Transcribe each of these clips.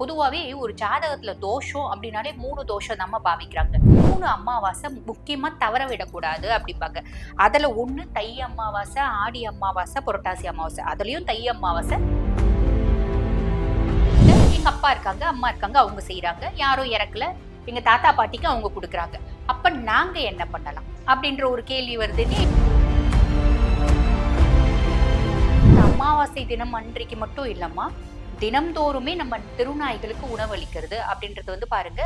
பொதுவாகவே ஒரு ஜாதகத்தில் தோஷம் அப்படின்னாலே மூணு தோஷம் நம்ம பாவிக்கிறாங்க. மூணு அமாவாசை முக்கியமாக தவற விடக்கூடாது அப்படிம்பாங்க. அதில் ஒன்று தை அமாவாசை ஆடி அமாவாசை புரட்டாசி அமாவாசை. அதுலேயும் தை அமாவாசை. எங்கள் அப்பா இருக்காங்க அம்மா இருக்காங்க அவங்க செய்கிறாங்க யாரும் இறக்கல. எங்கள் தாத்தா பாட்டிக்கு அவங்க கொடுக்குறாங்க. அப்போ நாங்கள் என்ன பண்ணலாம் அப்படின்ற ஒரு கேள்வி வருதுன்னு அமாவாசை தினம் அன்றைக்கு மட்டும் இல்லைம்மா. தினம்தோறுமே நம்ம திருநாய்களுக்கு உணவளிக்கிறது அப்படின்றது வந்து பாருங்க.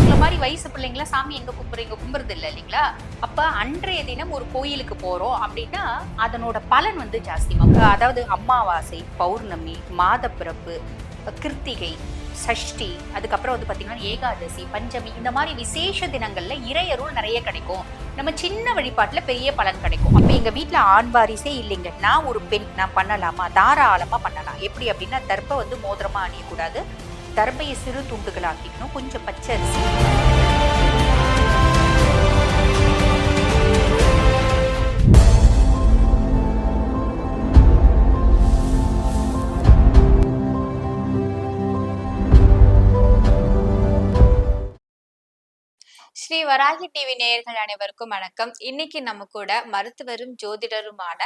இந்த மாதிரி வயசு பிள்ளைங்களா சாமி எங்க கும்புறீங்க கும்புறது இல்லை இல்லைங்களா? அப்ப அன்றைய தினம் ஒரு கோயிலுக்கு போறோம் அப்படின்னா அதனோட பலன் வந்து ஜாஸ்தி. மக்கள் அதாவது அமாவாசை பௌர்ணமி மாதப்பிறப்பு கிருத்திகை சஷ்டி அதுக்கப்புறம் வந்து பார்த்தீங்கன்னா ஏகாதசி பஞ்சமி இந்த மாதிரி விசேஷ தினங்களில் இறையருள் நிறைய கிடைக்கும். நம்ம சின்ன வழிபாட்டில் பெரிய பலன் கிடைக்கும். அப்போ எங்கள் வீட்டில் ஆண் வாரிசே இல்லைங்க. நான் ஒரு பெண் நான் பண்ணலாமா? தாராளமாக பண்ணலாம். எப்படி அப்படின்னா தர்ப்பை வந்து மோதிரமாக அணியக்கூடாது. தர்பையை சிறு துண்டுகள் ஆக்கிக்கணும் கொஞ்சம் பச்சை வராகி டிவி நேயர்கள் அனைவருக்கும் வணக்கம். இன்னைக்கு நம்ம கூட மருத்துவரும் ஜோதிடருமான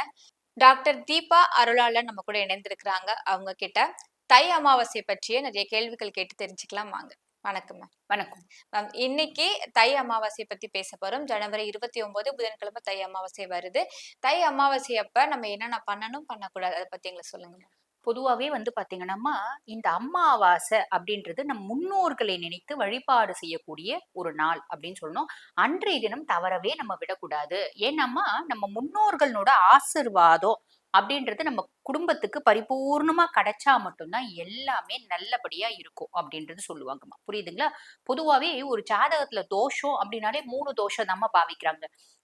டாக்டர் தீபா அருளாளன் நம்ம கூட இணைந்திருக்கிறாங்க. அவங்க கிட்ட தை அமாவாசை பற்றிய நிறைய கேள்விகள் கேட்டு தெரிஞ்சுக்கலாம் வாங்க. வணக்கம் மேம். வணக்கம். மேம் இன்னைக்கு தை அமாவாசை பத்தி பேச போறோம். ஜனவரி இருபத்தி ஒன்பது புதன்கிழமை தை அமாவாசை வருது. தை அமாவாசை அப்ப நம்ம என்னென்ன பண்ணணும் பண்ணக்கூடாது அதை பத்தி எங்களுக்கு சொல்லுங்க ma'am. பொதுவாகவே வந்து பார்த்தீங்கன்னா இந்த அம்மாவாசை அப்படின்றது நம் முன்னோர்களை நினைத்து வழிபாடு செய்யக்கூடிய ஒரு நாள் அப்படின்னு சொல்லணும் அன்றைய தினம் தவறவே நம்ம விடக்கூடாது. ஏன்னாமா நம்ம முன்னோர்களோட ஆசிர்வாதம் அப்படின்றது நம்ம குடும்பத்துக்கு பரிபூர்ணமா கிடைச்சா மட்டும்தான் எல்லாமே நல்லபடியா இருக்கும் அப்படின்றது சொல்லுவாங்கம்மா. புரியுதுங்களா? பொதுவாகவே ஒரு ஜாதகத்துல தோஷம் அப்படின்னாலே மூணு தோஷம் நம்ம பாவிக்கிறாங்க.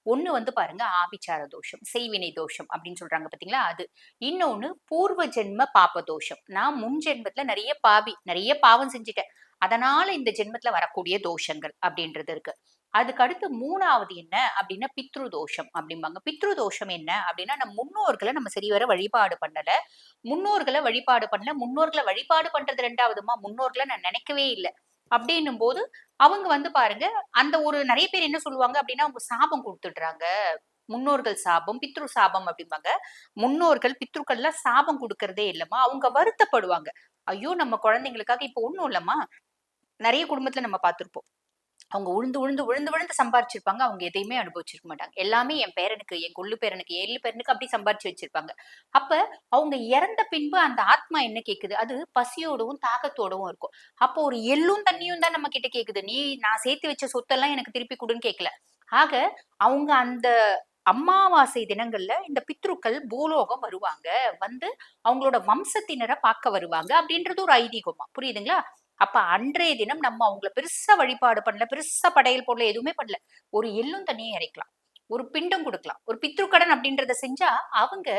ஒண்ணு வந்து பாருங்க ஆபிச்சார தோஷம் செய்வினை தோஷம் அப்படின்னு சொல்றாங்க பாத்தீங்களா? அது. இன்னொன்னு பூர்வ ஜென்ம பாப தோஷம். நான் முன் ஜென்மத்துல நிறைய பாவி நிறைய பாவம் செஞ்சுட்டேன். அதனால இந்த ஜென்மத்துல வரக்கூடிய தோஷங்கள் அப்படின்றது இருக்கு. அதுக்கு அடுத்து மூணாவது என்ன அப்படின்னா பித்ரு தோஷம் அப்படிம்பாங்க. பித்ரு தோஷம் என்ன அப்படின்னா நம்ம முன்னோர்களை நம்ம சரிவர வழிபாடு பண்ணல. முன்னோர்களை வழிபாடு பண்ணல. முன்னோர்களை வழிபாடு பண்றது ரெண்டாவதுமா? முன்னோர்களை நான் நினைக்கவே இல்லை. அப்படின்னும் போது அவங்க வந்து பாருங்க அந்த ஒரு நிறைய பேர் என்ன சொல்லுவாங்க அப்படின்னா அவங்க சாபம் கொடுத்துடுறாங்க. முன்னோர்கள் சாபம் பித்ரு சாபம் அப்படிம்பாங்க. முன்னோர்கள் பித்ருக்கள்லாம் சாபம் கொடுக்கறதே இல்லம்மா. அவங்க வருத்தப்படுவாங்க. ஐயோ நம்ம குழந்தைங்களுக்காக இப்போ ஒண்ணும் இல்லம்மா. நிறைய குடும்பத்துல நம்ம பார்த்துருப்போம். அவங்க உழுந்து உழுந்து உழுந்து விழுந்து சம்பாரிச்சிருப்பாங்க. அவங்க எதையுமே அனுபவிச்சிருக்க மாட்டாங்க. எல்லாமே என் பேரனுக்கு என் கொள்ளு பேரனுக்கு எள்ளு பேரனுக்கு அப்படி சம்பாரிச்சு வச்சிருப்பாங்க. அப்ப அவங்க இறந்த பின்பு அந்த ஆத்மா என்ன கேக்குது? அது பசியோடவும் தாகத்தோடவும் இருக்கும். அப்போ ஒரு எள்ளும் தண்ணியும் தான் நம்ம கிட்ட கேக்குது. நீ நான் சேர்த்து வச்ச சொத்தெல்லாம் எனக்கு திருப்பி கொடுன்னு கேட்கல ஆக அவங்க அந்த அமாவாசை தினங்கள்ல இந்த பித்ருக்கள் பூலோகம் வருவாங்க. வந்து அவங்களோட வம்சத்தினரை பார்க்க வருவாங்க அப்படின்றது ஒரு ஐதீகமா. புரியுதுங்களா? அப்ப அன்றைய தினம் நம்ம அவங்கள பெருசா வழிபாடு பண்ணல பெருசா படையல் போடல எதுவுமே பண்ணல. ஒரு எள்ளும் தண்ணியும் இறைக்கலாம். ஒரு பிண்டம் கொடுக்கலாம். ஒரு பித்ருக்கடன் அப்படின்றத செஞ்சா அவங்க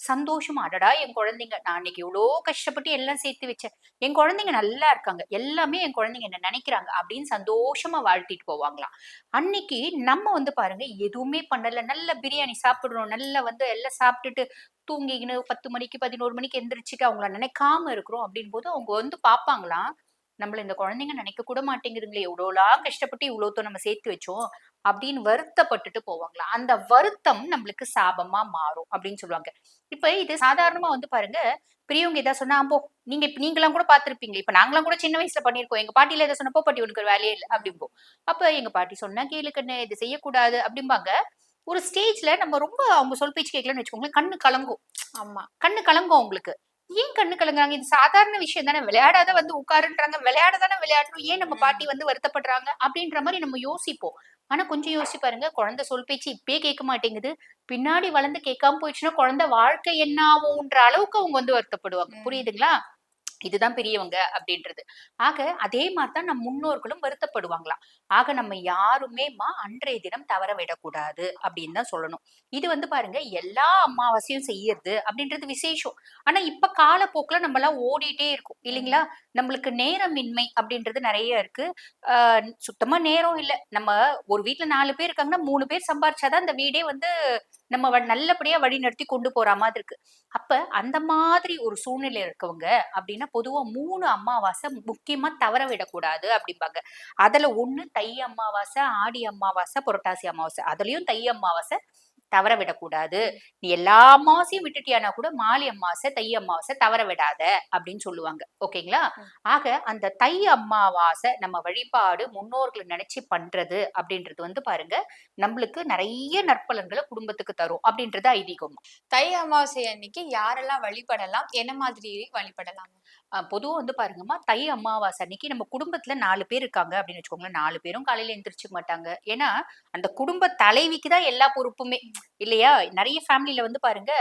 சந்தோஷமா அடடா என் குழந்தைங்க நான் அன்னைக்கு இவ்வளோ கஷ்டப்பட்டு எல்லாம் சேர்த்து வச்சேன். என் குழந்தைங்க நல்லா இருக்காங்க. எல்லாமே என் குழந்தைங்க என்ன நினைக்கிறாங்க அப்படின்னு சந்தோஷமா வாழ்த்திட்டு போவாங்களாம். அன்னைக்கு நம்ம வந்து பாருங்க எதுவுமே பண்ணல. நல்ல பிரியாணி சாப்பிடுறோம் நல்லா வந்து எல்லாம் சாப்பிட்டுட்டு தூங்கிக்கின்னு பத்து மணிக்கு பதினோரு மணிக்கு எந்திரிச்சிட்டு அவங்கள நினைக்காம இருக்கிறோம் அப்படின் போது அவங்க வந்து பார்ப்பாங்களாம் நம்மள இந்த குழந்தைங்க நினைக்க கூட மாட்டேங்குதுங்களே எவ்வளோலாம் கஷ்டப்பட்டு இவ்வளோத்தோ நம்ம சேர்த்து வச்சோம் அப்படின்னு வருத்தப்பட்டுட்டு போவாங்களாம் அந்த வருத்தம் நம்மளுக்கு சாபமா மாறும் அப்படின்னு சொல்லுவாங்க. இப்ப இது சாதாரணமா வந்து பாருங்க பெரியவங்க ஏதாவது சொன்னா போ நீங்க இப்ப நீங்களாம் கூட பார்த்திருப்பீங்க இப்ப நாங்களாம் கூட சின்ன வயசுல பண்ணிருக்கோம் எங்க பாட்டியில எதை சொன்னப்போ பாட்டி உனக்கு வேலையே இல்லை அப்படிம்போம் அப்ப எங்க பாட்டி சொன்னா கேளு கண்ணு இது செய்யக்கூடாது அப்படிம்பாங்க. ஒரு ஸ்டேஜ்ல நம்ம ரொம்ப அவங்க சொல் பேச்சு கேட்கலன்னு வச்சுக்கோங்களேன் கண்ணு கலங்கும். ஆமா. கண்ணு கலங்கும் அவங்களுக்கு. ஏன் கண்ணு கலங்குறாங்க? இது சாதாரண விஷயம் தானே. விளையாடாத வந்து உட்காருன்றாங்க. விளையாட தானே விளையாடுறோம் ஏன் நம்ம பாட்டி வந்து வருத்தப்படுறாங்க? அப்படின்ற மாதிரி நம்ம யோசிப்போம். ஆனா கொஞ்சம் யோசிச்சு பாருங்க. குழந்தை சொல் பேச்சு இப்பயே கேட்க மாட்டேங்குது. பின்னாடி வளர்ந்து கேட்காம போயிடுச்சுன்னா குழந்தை வாழ்க்கை என்ன ஆகும்ன்ற அளவுக்கு அவங்க வந்து வருத்தப்படுவாங்க. புரியுதுங்களா? இதுதான் பெரியவங்க அப்படின்றது. ஆக அதே மாதிரி தான் நம் முன்னோர்களும் வருத்தப்படுவாங்களாம். ஆக நம்ம யாருமேமா அன்றைய தினம் தவற விடக்கூடாது அப்படின்னு தான் சொல்லணும். இது வந்து பாருங்க எல்லா அமாவாசையும் செய்யறது அப்படின்றது விசேஷம். ஆனா இப்ப காலப்போக்குல நம்ம எல்லாம் ஓடிட்டே இருக்கும் இல்லைங்களா? நம்மளுக்கு நேரமின்மை அப்படின்றது நிறைய இருக்கு. ஆஹ் சுத்தமா நேரம் இல்ல. நம்ம ஒரு வீட்டுல நாலு பேர் இருக்காங்கன்னா மூணு பேர் சம்பாரிச்சாதான் அந்த வீடே வந்து நம்ம வ- நல்லபடியா வழி நடத்தி கொண்டு போற மாதிரி இருக்கு. அப்ப அந்த மாதிரி ஒரு சூழ்நிலை இருக்கவங்க அப்படின்னா பொதுவா மூணு அமாவாசை முக்கியமா தவற விடக்கூடாது அப்படிம்பாங்க. அதுல ஒண்ணு தை அமாவாசை ஆடி அமாவாசை புரட்டாசி அமாவாசை. அதுலயும் தை அமாவாசை தவற விடக்கூடாது. நீ எல்லா அமாவாசையும் விட்டுட்டியானா கூட மாலி அமாவாசை தை அமாவாசை தவற விடாத அப்படின்னு சொல்லுவாங்க. ஓகேங்களா. ஆக அந்த தை அமாவாசை நம்ம வழிபாடு முன்னோர்களை நினைச்சு பண்றது அப்படின்றது வந்து பாருங்க நம்மளுக்கு நிறைய நற்பலன்களை குடும்பத்துக்கு தரும் அப்படின்றது ஐதீகம் தை அமாவாசை அன்னைக்கு யாரெல்லாம் வழிபடலாம்? என்ன மாதிரி வழிபடலாம் பொதுவாக பொதுவா வந்து பாருங்கம்மா தை அமாவாசை அன்னைக்கு நம்ம குடும்பத்துல நாலு பேர் இருக்காங்க அப்படின்னு வச்சுக்கோங்களேன். நாலு பேரும் காலையில எந்திரிச்சுக்க மாட்டாங்க. ஏன்னா அந்த குடும்ப தலைவிக்கு தான் எல்லா பொறுப்புமே. இல்லையா? நிறைய ஃபேமிலில வந்து பாருங்க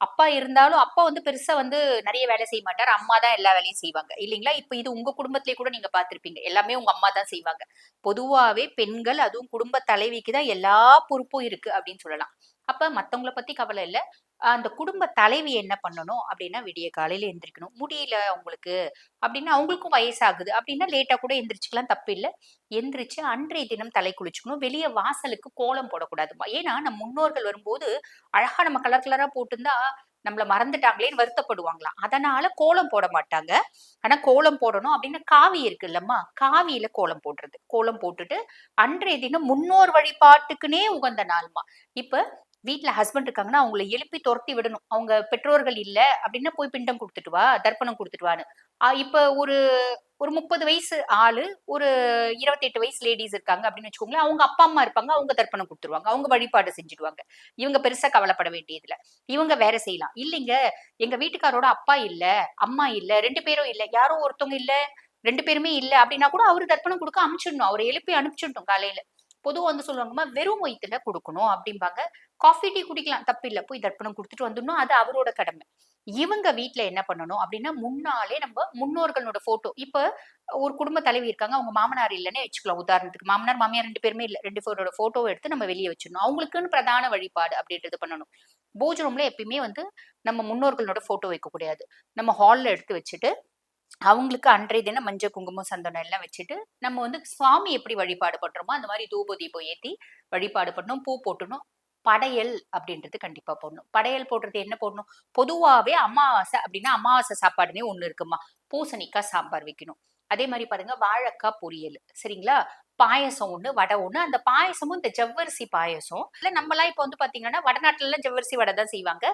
அப்பா இருந்தாலும் அப்பா வந்து பெருசா வந்து நிறைய வேலை செய்ய மாட்டார். அம்மா தான் எல்லா வேலையும் செய்வாங்க. இல்லைங்களா? இப்ப இது உங்க குடும்பத்திலே கூட நீங்க பார்த்துருப்பீங்க. எல்லாமே உங்க அம்மா தான் செய்வாங்க. பொதுவாவே பெண்கள் அதுவும் குடும்ப தலைவிக்கு தான் எல்லா பொறுப்பும் இருக்கு அப்படின்னு சொல்லலாம். அப்ப மத்தவங்கள பத்தி கவலை இல்ல. அந்த குடும்ப தலைவி என்ன பண்ணணும் அப்படின்னா விடிய காலையில எந்திரிக்கணும். முடியல அவங்களுக்கு அப்படின்னா அவங்களுக்கும் வயசாகுது. அப்படின்னா லேட்டா கூட எந்திரிச்சுக்கலாம். தப்பு இல்லை. எந்திரிச்சு அன்றைய தினம் தலை குளிச்சுக்கணும். வெளியே வாசலுக்கு கோலம் போடக்கூடாது. ஏன்னா நம்ம முன்னோர்கள் வரும்போது அழகா நம்ம கலர் கலரா போட்டிருந்தா நம்மள மறந்துட்டாங்களேன்னு வருத்தப்படுவாங்களாம் அதனால கோலம் போட மாட்டாங்க. ஆனா கோலம் போடணும் அப்படின்னு காவி இருக்கு இல்லம்மா காவியில கோலம் போடுறது. கோலம் போட்டுட்டு அன்றைய தினம் முன்னோர் வழிபாட்டுக்குன்னே உகந்த நாள்மா. இப்ப வீட்டுல ஹஸ்பண்ட் இருக்காங்கன்னா அவங்கள எழுப்பி துரத்தி விடணும். அவங்க பெற்றோர்கள் இல்ல அப்படின்னா போய் பிண்டம் கொடுத்துட்டு வா தர்ப்பணம் கொடுத்துட்டு வான்னு. ஆஹ் இப்ப ஒரு ஒரு முப்பது வயசு ஆளு ஒரு இருபத்தெட்டு வயசு லேடிஸ் இருக்காங்க அப்படின்னு வச்சுக்கோங்களேன் அவங்க அப்பா அம்மா இருப்பாங்க அவங்க தர்ப்பணம் கொடுத்துருவாங்க அவங்க வழிபாடு செஞ்சுடுவாங்க. இவங்க பெருசா கவலைப்பட வேண்டியதுல இவங்க வேற செய்யலாம். இல்லைங்க எங்க வீட்டுக்காரோட அப்பா இல்ல அம்மா இல்ல ரெண்டு பேரும் இல்ல யாரோ ஒருத்தவங்க இல்ல ரெண்டு பேருமே இல்ல அப்படின்னா கூட அவரு தர்ப்பணம் கொடுக்க அனுப்பிச்சிடணும் அவரை எழுப்பி அனுப்பிச்சிடணும் காலையில. பொதுவா வந்து சொல்லுவாங்கம்மா வெறும் வயிற்றுல கொடுக்கணும் அப்படிம்பாங்க. காஃபி டீ குடிக்கலாம். தப்பு இல்லை போய் தர்ப்பணம் கொடுத்துட்டு வந்துடணும். அது அவரோட கடமை. இவங்க வீட்டில் என்ன பண்ணணும் அப்படின்னா முன்னாலே நம்ம முன்னோர்களோட போட்டோ இப்ப ஒரு குடும்ப தலைவி இருக்காங்க. அவங்க மாமனார் இல்லைன்னு வச்சுக்கலாம். உதாரணத்துக்கு மாமனார் மாமியார் ரெண்டு பேருமே இல்லை. ரெண்டு பேரோட போட்டோவை எடுத்து நம்ம வெளியே வச்சிடணும். அவங்களுக்குன்னு பிரதான வழிபாடு அப்படின்றது பண்ணணும். போஜனம்ல எப்பயுமே வந்து நம்ம முன்னோர்களோட போட்டோ வைக்க கூடாது. நம்ம ஹால்ல எடுத்து வச்சுட்டு அவங்களுக்கு அன்றைய தினம் மஞ்சள் குங்குமம் சந்தனம் எல்லாம் வச்சுட்டு நம்ம வந்து சுவாமி எப்படி வழிபாடு பண்றோமோ அந்த மாதிரி தூப தீபம் ஏற்றி வழிபாடு பண்ணணும். பூ போட்டணும். படையல் அப்படின்றது கண்டிப்பா போடணும். படையல் போடுறது என்ன போடணும்? பொதுவாவே அமாவாசை அப்படின்னா அமாவாசை சாப்பாடுனே ஒன்று இருக்குமா? பூசணிக்காய் சாம்பார் வைக்கணும். அதே மாதிரி பாருங்க வாழைக்காய் பொரியல். சரிங்களா? பாயசம் ஒண்ணு வடை ஒண்ணு. அந்த பாயசமும் இந்த ஜவ்வரிசி பாயசம். இல்லை நம்மளாம் இப்போ வந்து பாத்தீங்கன்னா வடநாட்டிலலாம் எல்லாம் ஜவ்வரிசி வடை தான் செய்வாங்க.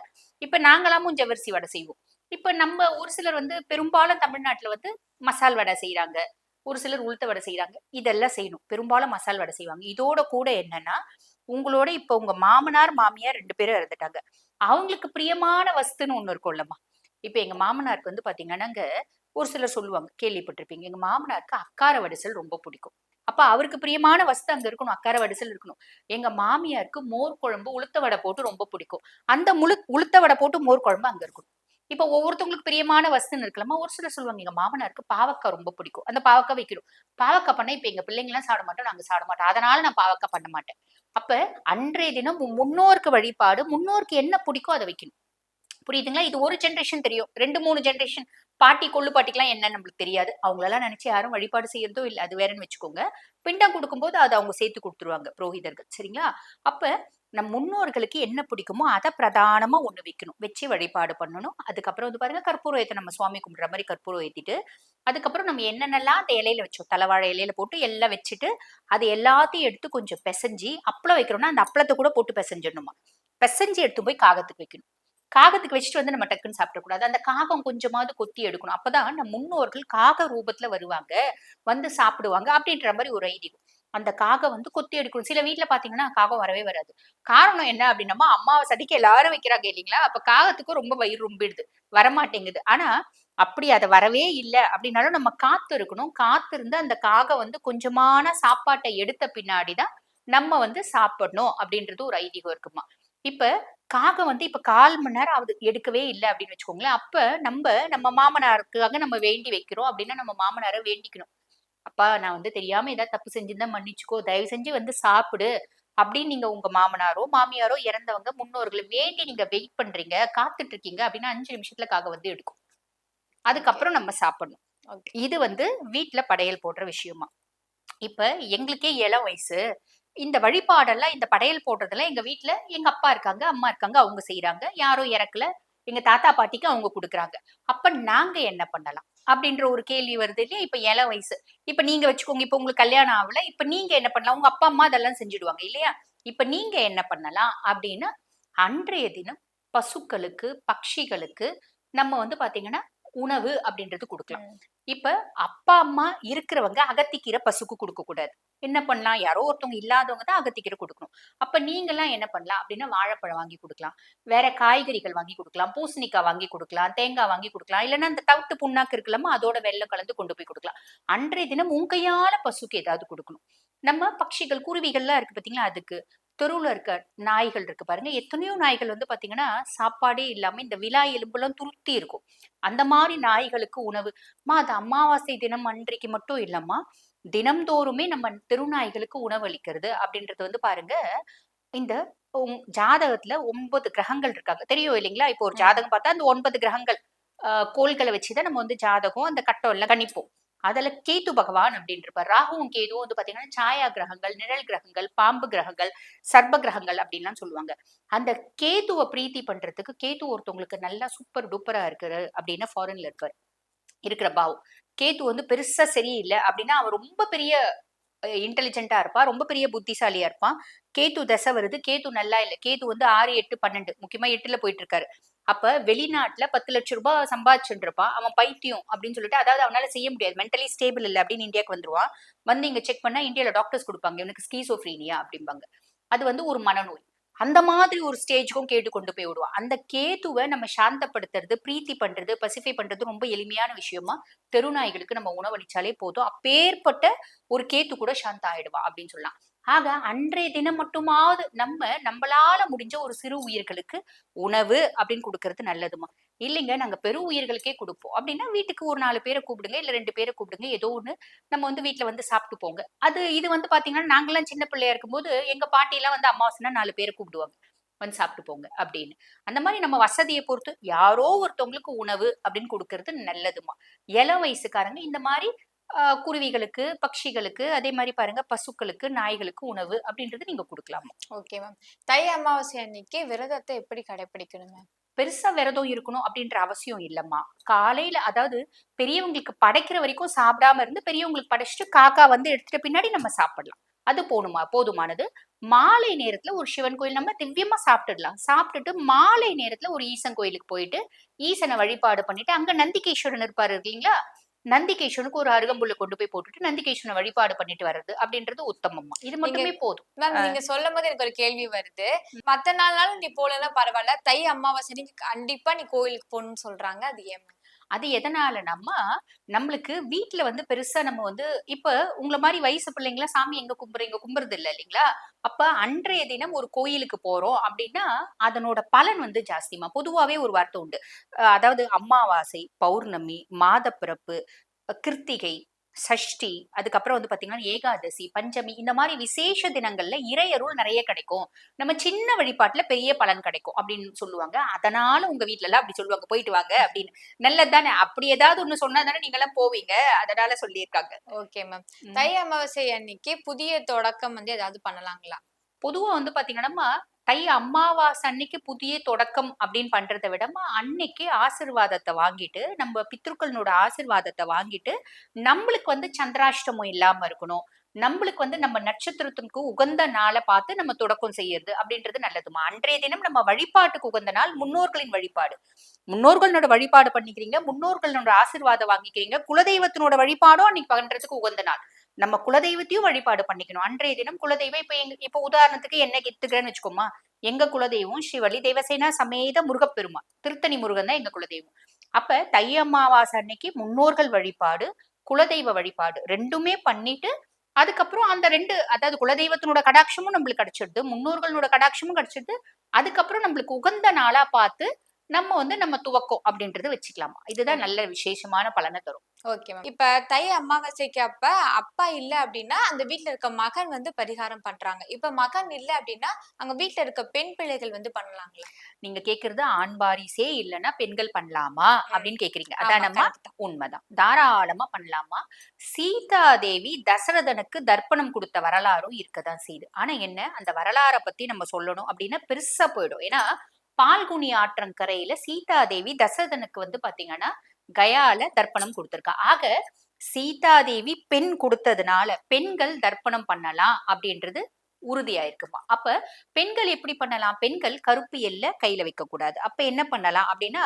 இப்ப நாங்களாமும் ஜவ்வரிசி வடை செய்வோம். இப்ப நம்ம ஒரு சிலர் வந்து பெரும்பாலும் தமிழ்நாட்டுல வந்து மசால் வடை செய்யறாங்க ஒரு சிலர் உளுத்த வடை செய்யறாங்க இதெல்லாம் செய்யணும். பெரும்பாலும் மசால் வடை செய்வாங்க. இதோட கூட என்னன்னா உங்களோட இப்ப உங்க மாமனார் மாமியார் ரெண்டு பேரும் இறந்துட்டாங்க. அவங்களுக்கு பிரியமான வஸ்துன்னு ஒண்ணு இருக்கும்லம்மா இப்ப எங்க மாமனாருக்கு வந்து பாத்தீங்கன்னாங்க ஒரு சிலர் சொல்லுவாங்க கேள்விப்பட்டிருப்பீங்க எங்க மாமனாருக்கு அக்கார வடிசல் ரொம்ப பிடிக்கும். அப்ப அவருக்கு பிரியமான வஸ்து அங்க இருக்கணும் அக்கார வடிசல் இருக்கணும். எங்க மாமியாருக்கு மோர் குழம்பு உளுத்த வடை போட்டு ரொம்ப பிடிக்கும். அந்த முழு உளுத்த வடை போட்டு மோர் குழம்பு அங்க இருக்கணும். இப்ப ஒவ்வொருத்தவங்களுக்கு பிரியமான வசதின்னு இருக்கலாமா ஒரு சிலர் சொல்லுவாங்க எங்க மாமனாருக்கு பாவக்காய் ரொம்ப பிடிக்கும். அந்த பாவக்காய் வைக்கணும். பாவக்காய் பண்ணா இப்ப எங்க பிள்ளைங்க எல்லாம் சாப்பிட மாட்டோம் நாங்க சாப்பிட மாட்டோம். அதனால நான் பாவக்காய் பண்ண மாட்டேன். அப்ப அன்றைய தினம் முன்னோருக்கு வழிபாடு முன்னோருக்கு என்ன பிடிக்கோ அதை வைக்கணும். புரியுதுங்களா? இது ஒரு ஜென்ரேஷன் தெரியும். ரெண்டு மூணு ஜென்ரேஷன் பாட்டி கொள்ளு பாட்டிக்கெல்லாம் என்னன்னு நம்மளுக்கு தெரியாது. அவங்களெல்லாம் நினைச்சு யாரும் வழிபாடு செய்யறதோ இல்லை அது வேறன்னு வச்சுக்கோங்க. பிண்டம் கொடுக்கும்போது அதை அவங்க சேர்த்து கொடுத்துருவாங்க புரோகிதர்கள். சரிங்களா? அப்ப நம் முன்னோர்களுக்கு என்ன பிடிக்குமோ அதை பிரதானமா ஒண்ணு வைக்கணும். வச்சு வழிபாடு பண்ணணும். அதுக்கப்புறம் வந்து பாருங்க கற்பூரம் ஏற்ற நம்ம சுவாமி கும்பிடுற மாதிரி கற்பூரம் ஏத்திட்டு அதுக்கப்புறம் நம்ம என்னென்னலாம் அந்த இலையில வச்சோம். தலைவாழை இலையில போட்டு எல்லாம் வச்சுட்டு அது எல்லாத்தையும் எடுத்து கொஞ்சம் பிசைஞ்சு அப்பளம் வைக்கிறோம்னா அந்த அப்பளத்தை கூட போட்டு பிசைஞ்சிடணுமா? பிசைஞ்சு எடுத்து போய் காகத்துக்கு வைக்கணும். காகத்துக்கு வச்சுட்டு வந்து நம்ம டக்குன்னு சாப்பிடக்கூடாது. அந்த காகம் கொஞ்சமாவது கொத்தி எடுக்கணும். அப்பதான் நம்ம முன்னோர்கள் காக ரூபத்துல வருவாங்க வந்து சாப்பிடுவாங்க அப்படின்ற மாதிரி ஒரு ஐதீகம். அந்த காகம் வந்து கொத்தி எடுக்கணும். சில வீட்டுல பாத்தீங்கன்னா காகம் வரவே வராது. காரணம் என்ன அப்படின்னா சதிக்க எல்லாரும் வைக்கிறாங்க இல்லைங்களா? அப்ப காகத்துக்கும் ரொம்ப வயிறு ரொம்பிடுது. வரமாட்டேங்குது. ஆனா அப்படி அதை வரவே இல்லை அப்படின்னாலும் நம்ம காத்து இருக்கணும். காத்து இருந்து அந்த காகம் வந்து கொஞ்சமான சாப்பாட்டை எடுத்த பின்னாடிதான் நம்ம வந்து சாப்பிடணும் அப்படின்றது ஒரு ஐதீகம் இருக்குமா? இப்ப காகம் வந்து இப்ப கால் மணி நேரம் ஆகுது. எடுக்கவே இல்லை அப்படின்னு வச்சுக்கோங்களேன். அப்ப நம்ம நம்ம மாமனாருக்காக நம்ம வேண்டி வைக்கிறோம் அப்படின்னா நம்ம மாமனாரை வேண்டிக்கணும். அப்பா நான் வந்து தெரியாம ஏதாவது தப்பு செஞ்சிருந்தா மன்னிச்சுக்கோ தயவு செஞ்சு வந்து சாப்பிடு அப்படின்னு நீங்க உங்க மாமனாரோ மாமியாரோ இறந்தவங்க முன்னோர்களை வேண்டி நீங்க வெயிட் பண்றீங்க காத்துட்டு இருக்கீங்க அப்படின்னா அஞ்சு நிமிஷத்துல காக வந்து எடுக்கும். அதுக்கப்புறம் நம்ம சாப்பிடணும். இது வந்து வீட்ல படையல் போடுற விஷயமா. இப்ப எங்களுக்கே இளம் வயசு. இந்த வழிபாடெல்லாம் இந்த படையல் போடுறதெல்லாம் எங்க வீட்ல எங்க அப்பா இருக்காங்க அம்மா இருக்காங்க அவங்க செய்யறாங்க யாரும் இறக்கல. எங்க தாத்தா பாட்டிக்கு அவங்க கொடுக்குறாங்க. அப்ப நாங்க என்ன பண்ணலாம்? அப்படின்ற ஒரு கேள்வி வருது இல்லையா? இப்ப இளம் வயசு. இப்ப நீங்க வச்சுக்கோங்க இப்ப உங்களுக்கு கல்யாணம் ஆகல இப்ப நீங்க என்ன பண்ணலாம்? உங்க அப்பா அம்மா அதெல்லாம் செஞ்சுடுவாங்க இல்லையா? இப்ப நீங்க என்ன பண்ணலாம் அப்படின்னா அன்றைய தினம் பசுக்களுக்கு பட்சிகளுக்கு நம்ம வந்து பாத்தீங்கன்னா உணவு அப்படின்றது கொடுக்கலாம். இப்ப அப்பா அம்மா இருக்கிறவங்க அகத்திக்கீரை பசுக்கு கொடுக்க கூடாது. என்ன பண்ணலாம்? யாரோ ஒருத்தவங்க இல்லாதவங்க தான் அகத்திக்கீரை கொடுக்கணும். அப்ப நீங்க எல்லாம் என்ன பண்ணலாம்? அப்படின்னா வாழைப்பழம் வாங்கி கொடுக்கலாம். வேற காய்கறிகள் வாங்கி கொடுக்கலாம். பூசணிக்காய் வாங்கி கொடுக்கலாம். தேங்காய் வாங்கி கொடுக்கலாம். இல்லைன்னா அந்த தவிட்டு புண்ணாக்கு இருக்கலாமா அதோட வெள்ளம் கலந்து கொண்டு போய் கொடுக்கலாம். அன்றைய தினம் உன் கையால பசுக்கு ஏதாவது கொடுக்கணும். நம்ம பட்சிகள் குருவிகள்லாம் இருக்கு பாத்தீங்களா? அதுக்கு தெருவுல இருக்க நாய்கள் இருக்கு பாருங்க. எத்தனையோ நாய்கள் வந்து பாத்தீங்கன்னா சாப்பாடே இல்லாம இந்த விழா எலும்பெல்லாம் துருத்தி இருக்கும். அந்த மாதிரி நாய்களுக்கு உணவு. மா அது அமாவாசை தினம் அன்றைக்கு மட்டும் இல்லம்மா. தினம்தோறுமே நம்ம திருநாய்களுக்கு உணவளிக்கிறது அப்படின்றது வந்து பாருங்க. இந்த ஜாதகத்துல ஒன்பது கிரகங்கள் இருக்காங்க. தெரியும் இல்லைங்களா? இப்போ ஒரு. ஜாதகம் பார்த்தா அந்த ஒன்பது கிரகங்கள் கோள்களை வச்சுதான் நம்ம வந்து ஜாதகம் அந்த கட்டம் எல்லாம் கணிப்போம். அதுல கேது பகவான் அப்படின்னு இருப்பார் ராகுவும் கேதுவும் வந்து பாத்தீங்கன்னா சாயா கிரகங்கள் நிழல் கிரகங்கள் பாம்பு கிரகங்கள் சர்ப்ப கிரகங்கள் அப்படின்லாம் சொல்லுவாங்க. அந்த கேதுவை பிரீத்தி பண்றதுக்கு கேது ஒருத்தவங்களுக்கு நல்லா சூப்பர் டூப்பரா இருக்கிற அப்படின்னு ஃபாரின்ல இருக்காரு. இருக்கிற பாவ் கேது வந்து பெருசா சரியில்லை அப்படின்னா அவர் ரொம்ப பெரிய இன்டெலிஜென்ட்டா இருப்பா ரொம்ப பெரிய புத்திசாலியா இருப்பான். கேது தசை வருது. கேது நல்லா இல்லை. கேது வந்து ஆறு எட்டு பன்னெண்டு முக்கியமா எட்டுல போயிட்டு இருக்காரு அப்ப வெளிநாட்டுல பத்து லட்சம் ரூபாய் சம்பாதிச்சுட்டு இருப்பான் அவன் பைத்தியம் அப்படின்னு சொல்லிட்டு அதாவது அவனால செய்ய முடியாது. மென்டலி ஸ்டேபிள் இல்லை அப்படின்னு இந்தியாவுக்கு வந்துருவான். வந்து இங்க செக் பண்ணா இந்தியால டாக்டர்ஸ் கொடுப்பாங்க. இவனுக்கு ஸ்கீசோஃப்ரீனியா அப்படிம்பாங்க. அது வந்து ஒரு மனநோய். அந்த மாதிரி ஒரு ஸ்டேஜுக்கும் கேட்டு கொண்டு போய் விடுவான். அந்த கேதுவை நம்ம சாந்தப்படுத்துறது பிரீத்தி பண்றது பசிஃபை பண்றது ரொம்ப எளிமையான விஷயமா தெருநாய்களுக்கு நம்ம உணவளிச்சாலே போதும். அப்பேற்பட்ட ஒரு கேத்து கூட சாந்த ஆயிடுவான் அப்படின்னு சொல்லலாம். ஆக அன்றைய தினம் மட்டுமாவது நம்ம நம்மளால முடிஞ்ச ஒரு சிறு உயிர்களுக்கு உணவு அப்படின்னு கொடுக்கறது நல்லதுமா? இல்லைங்க நாங்க பெரு உயிர்களுக்கே கொடுப்போம். அப்படின்னா வீட்டுக்கு ஒரு நாலு பேரை கூப்பிடுங்க இல்ல ரெண்டு பேரை கூப்பிடுங்க ஏதோ ஒண்ணு நம்ம வந்து வீட்டுல வந்து சாப்பிட்டு போங்க. அது இது வந்து பாத்தீங்கன்னா நாங்கெல்லாம் சின்ன பிள்ளையா இருக்கும்போது எங்க பாட்டி எல்லாம் வந்து அமாவாசைனா நாலு பேரை கூப்பிடுவாங்க. வந்து சாப்பிட்டு போங்க அப்படின்னு. அந்த மாதிரி நம்ம வசதியை பொறுத்து யாரோ ஒருத்தவங்களுக்கு உணவு அப்படின்னு கொடுக்கறது நல்லதுமா? இளம் வயசுக்காரங்க இந்த மாதிரி குருவிகளுக்கு பட்சிகளுக்கு அதே மாதிரி பாருங்க பசுக்களுக்கு நாய்களுக்கு உணவு அப்படின்றது நீங்க கொடுக்கலாம். Okay ma'am. தை அமாவாசை அன்னைக்கு விரதத்தை எப்படி கடைபிடிக்கணும் மேம்? பெருசா விரதம் இருக்கணும் அப்படின்ற அவசியம் இல்லம்மா. காலையில அதாவது பெரியவங்களுக்கு படைக்கிற வரைக்கும் சாப்பிடாம இருந்து பெரியவங்களுக்கு படைச்சிட்டு காக்கா வந்து எடுத்துட்ட பின்னாடி நம்ம சாப்பிடலாம். அது போதுமா? போதுமானது. மாலை நேரத்துல ஒரு சிவன் கோயில் நம்ம திவ்யமா சாப்பிட்டுடலாம். சாப்பிட்டுட்டு மாலை நேரத்துல ஒரு ஈசன் கோயிலுக்கு போயிட்டு ஈசனை வழிபாடு பண்ணிட்டு அங்க நந்திகேஸ்வரன் இருப்பாரு இல்லைங்களா? நந்திகேஸ்வரனுக்கு ஒரு அருகம்புல்ல கொண்டு போய் போட்டுட்டு நந்திகேஸ்வரனை வழிபாடு பண்ணிட்டு வர்றது அப்படின்றது உத்தமம்மா. இது மட்டுமே போதும். மேம் நீங்க சொல்லும் போது எனக்கு ஒரு கேள்வி வருது. மத்த நாள் நாளும் நீ போலாம் பரவாயில்ல. தை அமாவாசை கண்டிப்பா நீ கோயிலுக்கு போகணும்னு சொல்றாங்க. அது ஏன் அது எதனால நம்ம நம்மளுக்கு வீட்டுல வந்து பெருசா நம்ம வந்து இப்ப உங்களை மாதிரி வயசு பிள்ளைங்களா சாமி எங்க கும்புறீங்க கும்புறது இல்லை இல்லைங்களா? அப்ப அன்றைய தினம் ஒரு கோயிலுக்கு போறோம் அப்படின்னா அதனோட பலன் வந்து ஜாஸ்திமா பொதுவாவே ஒரு வார்த்தை உண்டு. அஹ் அதாவது அமாவாசை பௌர்ணமி மாதப்பிறப்பு கிருத்திகை சஷ்டி அதுக்கப்புறம் வந்து பாத்தீங்கன்னா ஏகாதசி பஞ்சமி இந்த மாதிரி விசேஷ தினங்கள்ல இறையருள் நிறைய கிடைக்கும். நம்ம சின்ன வழிபாட்டுல பெரிய பலன் கிடைக்கும் அப்படின்னு சொல்லுவாங்க. அதனால உங்க வீட்ல எல்லாம் அப்படி சொல்லுவாங்க. போயிட்டு வாங்க அப்படின்னு. நல்லதுதானே? அப்படி ஏதாவது ஒண்ணு சொன்னா தானே நீங்க எல்லாம் போவீங்க. அதனால சொல்லியிருக்காங்க. Okay ma'am. தை அமாவாசை அன்னைக்கு புதிய தொடக்கம் வந்து ஏதாவது பண்ணலாங்களா? பொதுவா வந்து பாத்தீங்கன்னா தை அம்மாவாசை அன்னைக்கு புதிய தொடக்கம் அப்படின்னு பண்றதை விடமா அன்னைக்கு ஆசிர்வாதத்தை வாங்கிட்டு நம்ம பித்ருக்களோட ஆசிர்வாதத்தை வாங்கிட்டு நம்மளுக்கு வந்து சந்திராஷ்டமம் இல்லாம இருக்கணும். நம்மளுக்கு வந்து நம்ம நட்சத்திரத்துக்கு உகந்த நாளை பார்த்து நம்ம தொடக்கம் செய்யறது அப்படின்றது நல்லதுமா? அன்றைய தினம் நம்ம வழிபாட்டுக்கு உகந்த நாள் முன்னோர்களின் வழிபாடு. முன்னோர்களோட வழிபாடு பண்ணிக்கிறீங்க முன்னோர்களோட ஆசிர்வாதம் வாங்கிக்கிறீங்க குலதெய்வத்தினோட வழிபாடும் அன்னைக்கு பண்றதுக்கு உகந்த நாள். நம்ம குலதெய்வத்தையும் வழிபாடு பண்ணிக்கணும். அன்றைய தினம் குலதெய்வம் இப்ப எங்க இப்ப உதாரணத்துக்கு என்ன எடுத்துக்கிறேன்னு வச்சுக்கோமா? எங்க குலதெய்வம் ஸ்ரீவள்ளி தேவசேனா சமேத முருகப்பெருமான் திருத்தணி முருகன் தான் எங்க குலதெய்வம். அப்ப தை அமாவாசை அன்னைக்கு முன்னோர்கள் வழிபாடு குலதெய்வ வழிபாடு ரெண்டுமே பண்ணிட்டு அதுக்கப்புறம் அந்த ரெண்டு அதாவது குலதெய்வத்தினோட கடாட்சமும் நம்மளுக்கு கிடைச்சிடுது முன்னோர்களோட கடாட்சமும் கிடைச்சிடுது. அதுக்கப்புறம் நம்மளுக்கு உகந்த நாளா பார்த்து நம்ம வந்து நம்ம துவக்கம் அப்படின்றது வச்சுக்கலாமா? இதுதான் நல்ல விசேஷமான பலனை தரும். Okay ma'am. இப்ப தை அமாவாசைக்கு அப்ப அப்பா இல்ல அப்படின்னா அந்த வீட்ல இருக்க மகன் வந்து பரிகாரம் பண்றாங்க. இப்ப மகன் இல்ல அப்படின்னா அங்க வீட்ல இருக்க பெண் பிள்ளைகள் வந்து பண்ணலாங்களா? நீங்க கேக்குறது ஆண் வாரிசே இல்லைன்னா பெண்கள் பண்ணலாமா? அப்படின்னு கேக்குறீங்க. ஆமா, அதானம்மா correct தான். உண்மைதான். தாராளமா பண்ணலாமா? சீதா தேவி தசரதனுக்கு தர்ப்பணம் கொடுத்த வரலாறும் இருக்கதான் செய்யுது. ஆனா என்ன? அந்த வரலாறை பத்தி நம்ம சொல்லணும் அப்படின்னா பெருசா போயிடும். ஏன்னா பால்குனி ஆற்றங்கரையில சீதா தேவி தசரதனுக்கு வந்து பாத்தீங்கன்னா கயால தர்ப்பணம் கொடுத்திருக்கா. ஆக சீதாதேவி பெண் கொடுத்ததுனால பெண்கள் தர்ப்பணம் பண்ணலாம் அப்படின்றது உறுதியாயிருக்குமா? அப்ப பெண்கள் எப்படி பண்ணலாம்? பெண்கள் கருப்பு எல்ல கையில வைக்க கூடாது அப்ப என்ன பண்ணலாம் அப்படின்னா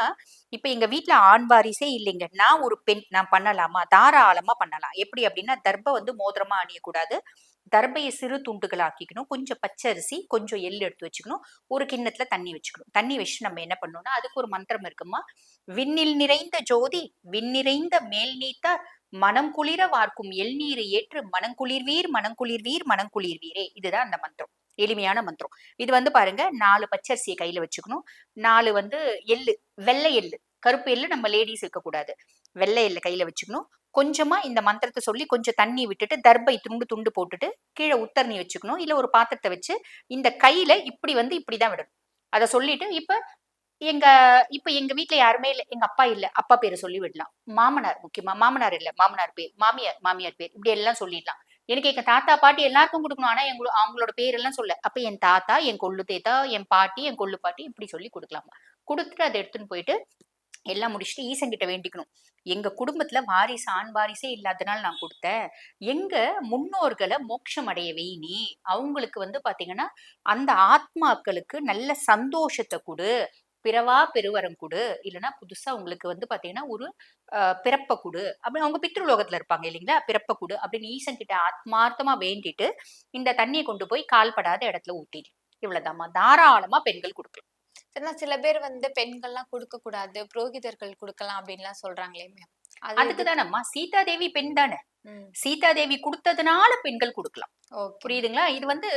இப்ப எங்க வீட்டுல ஆண் வாரிசே இல்லைங்க. நான் ஒரு பெண் நான் பண்ணலாமா? தாராளமா பண்ணலாம். எப்படி அப்படின்னா தர்ப வந்து மோதிரமா அணியக்கூடாது. தர்பையை சிறு துண்டுகள் ஆக்கிக்கணும். கொஞ்சம் பச்சரிசி கொஞ்சம் எள்ளு எடுத்து வச்சுக்கணும். ஒரு கிண்ணத்துல தண்ணி வச்சுக்கணும். தண்ணி வச்சு நம்ம என்ன பண்ணணும்னா அதுக்கு ஒரு மந்திரம் இருக்குமா? விண்ணில் நிறைந்த ஜோதி விண்ணிறைந்த மேல் நீத்தார் மனம் குளிர வார்க்கும் எள்நீரை ஏற்று மனங்குளிர்வீர் மனங்குளிர்வீர் மனங்குளிர்வீரே இதுதான் அந்த மந்திரம். எளிமையான மந்திரம். இது வந்து பாருங்க நாலு பச்சரிசியை கையில வச்சுக்கணும். நாலு வந்து எள்ளு வெள்ளை எள்ளு. கருப்பு எள்ளு நம்ம லேடிஸ் இருக்கக்கூடாது. வெள்ளை எள்ளு கையில வச்சுக்கணும். கொஞ்சமா இந்த மந்திரத்தை சொல்லி கொஞ்சம் தண்ணி விட்டுட்டு தர்பை துண்டு துண்டு போட்டுட்டு கீழே உத்தரணி வச்சுக்கணும். இல்லை ஒரு பாத்திரத்தை வச்சு இந்த கையில இப்படி வந்து இப்படிதான் விடணும். அதை சொல்லிட்டு இப்போ எங்க இப்ப எங்க வீட்ல யாருமே இல்லை. எங்க அப்பா இல்ல. அப்பா பேரை சொல்லி விடலாம். மாமனார் முக்கியமா. மாமனார் இல்ல. மாமனார் பேர் மாமியார் மாமியார் பேர். இப்படி எல்லாம் சொல்லிடலாம். எனக்கு எங்க தாத்தா பாட்டி எல்லாருக்கும் கொடுக்கணும். ஆனா எங்க அவங்களோட பேரெல்லாம் சொல்ல. அப்ப என் தாத்தா என் கொள்ளு தேத்தா என் பாட்டி என் கொள்ளு பாட்டி இப்படி சொல்லி கொடுக்கலாமா? கொடுத்துட்டு அதை எடுத்துன்னு போயிட்டு எல்லாம் முடிச்சுட்டு ஈசன் கிட்ட வேண்டிக்கணும். எங்க குடும்பத்துல வாரிசு ஆண் வாரிசே இல்லாதனால நான் கொடுத்தேன் எங்க முன்னோர்களை மோட்சம் அடைய நீ. அவங்களுக்கு வந்து பாத்தீங்கன்னா அந்த ஆத்மாக்களுக்கு நல்ல சந்தோஷத்தை கொடு பிறவா பெருவரம் கொடு இல்லைன்னா புதுசா உங்களுக்கு வந்து பாத்தீங்கன்னா ஒரு அஹ், பிறப்ப கொடு. அப்படி அவங்க பித்ருலோகத்துல இருப்பாங்க இல்லைங்களா? பிறப்ப கொடு அப்படின்னு ஈசன் கிட்ட ஆத்மார்த்தமா வேண்டிட்டு இந்த தண்ணியை கொண்டு போய் கால்படாத இடத்துல ஊத்திடு. இவ்வளவுதாம்மா. தாராளமா பெண்கள் கொடுக்கலாம். சரினா சில பேர் வந்து பெண்கள்லாம் கொடுக்க கூடாது புரோகிதர்கள் கொடுக்கலாம் அப்படின்லாம் சொல்றாங்களே மேம். அது அதுக்கு தானம்மா? சீதாதேவி பெண் தானே? சீதாதேவி கொடுத்ததுனால பெண்கள் கொடுக்கலாம். புரியுதுங்களா? இது வந்து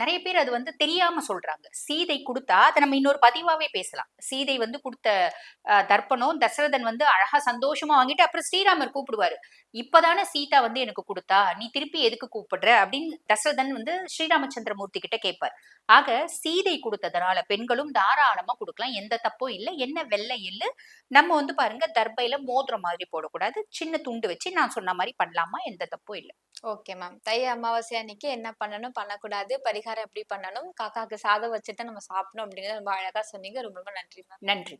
நிறைய பேர் அது வந்து தெரியாம சொல்றாங்க. சீதை கொடுத்தா அதை நம்ம இன்னொரு பதிவாவே பேசலாம். சீதை வந்து கொடுத்த தர்ப்பணம் தசரதன் வந்து அழகா சந்தோஷமா வாங்கிட்டு அப்புறம் ஸ்ரீராமர் கூப்பிடுவாரு. இப்பதானே சீதா வந்து எனக்கு கொடுத்தா நீ திருப்பி எதுக்கு கூப்பிடுற? அப்படின்னு தசரதன் வந்து ஸ்ரீராமச்சந்திரமூர்த்தி கிட்ட கேட்பார். ஆக சீதை கொடுத்ததுனால பெண்களும் தாராளமா கொடுக்கலாம். எந்த தப்பும் இல்லை. என்ன வெள்ளை எள்ளு? நம்ம வந்து பாருங்க தர்பையில மோதிரம் மாதிரி போடக்கூடாது. சின்ன துண்டு வச்சு நான் சொன்ன மாதிரி பண்ணலாமா. எந்த தப்பும் இல்லை. Okay ma'am. தை அமாவாசை அன்னைக்கு என்ன பண்ணணும்? பண்ணக்கூடாது. பரிகாரம் எப்படி பண்ணணும்? காக்காக்கு சாதம் வச்சுட்டு நம்ம சாப்பிடணும் அப்படிங்கறத ரொம்ப அழகா சொன்னீங்க. ரொம்ப ரொம்ப நன்றி மேம். நன்றி.